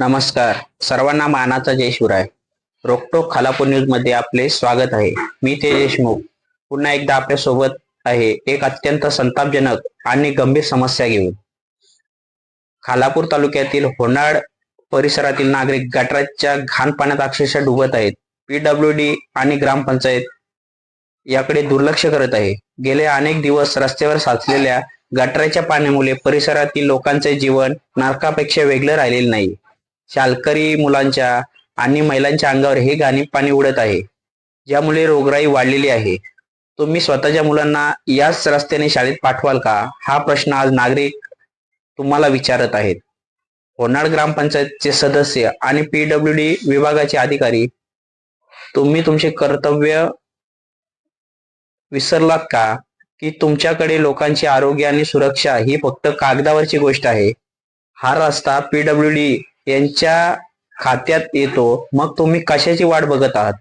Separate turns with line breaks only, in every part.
नमस्कार. सर्वांना मानाचा जय शिवराय. रोकटोक खालापूर न्यूजमध्ये आपले स्वागत आहे. मी ते देशमुख. पुन्हा एकदा आपल्यासोबत आहे एक अत्यंत संतापजनक आणि गंभीर समस्या घेऊन. खालापूर तालुक्यातील होनाड परिसरातील नागरिक गटराच्या घाण पाण्यात अक्षरशः डुबत आहेत. पीडब्ल्यू डी आणि ग्रामपंचायत याकडे दुर्लक्ष करत आहे. गेले अनेक दिवस रस्त्यावर साचलेल्या गटराच्या पाण्यामुळे परिसरातील लोकांचे जीवन नरकापेक्षा वेगळं राहिलेलं नाही. शालकरी मुलांच्या आणि महिलांच्या अंगावर हे घाणी पाणी उडत आहे. ज्यामुळे रोगराई वाढलेली आहे. तुम्ही स्वतःच्या मुलांना याच रस्त्याने शाळेत पाठवाल का? हा प्रश्न आज नागरिक तुम्हाला विचारत आहेत. होनाड ग्रामपंचायतचे सदस्य आणि पीडब्ल्यू डी विभागाचे अधिकारी तुम्ही तुमचे कर्तव्य विसरलात का? की तुमच्याकडे लोकांचे आरोग्य आणि सुरक्षा ही फक्त कागदावरची गोष्ट आहे. हा रस्ता पीडब्ल्यू डी यांच्या खात्यात येतो मग तुम्ही कशाची वाट बघत आहात?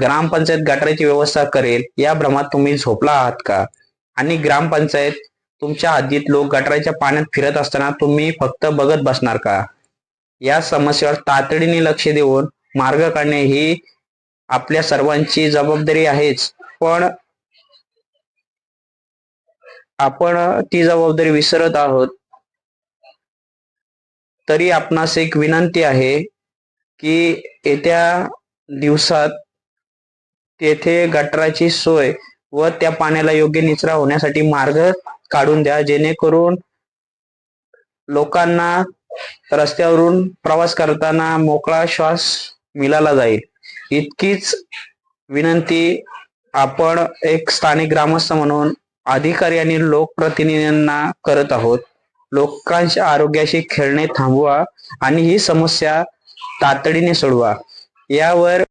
ग्रामपंचायत गटाराची व्यवस्था करेल या भ्रमात तुम्ही झोपला आहात का? आणि ग्रामपंचायत तुमच्या हद्दीत लोक गटाराच्या पाण्यात फिरत असताना तुम्ही फक्त बघत बसणार का? या समस्येवर तातडीने लक्ष देऊन मार्ग काढणे ही आपल्या सर्वांची जबाबदारी आहेच. पण आपण ती जबाबदारी विसरत आहोत. तरी आपणास एक विनंती आहे की येत्या दिवसात तेथे गटाराची सोय व त्या पाण्याला योग्य निचरा होण्यासाठी मार्ग काढून द्या जेणेकरून लोकांना रस्त्यावरून प्रवास करताना मोकळा श्वास मिळाला जाईल. इतकीच विनंती आपण एक स्थानिक ग्रामस्थ म्हणून अधिकारी आणि लोकप्रतिनिधींना करत आहोत. लोकांच्या आरोग्याशी खेळणे थांबवा आणि ही समस्या तातडीने सोडवा. यावर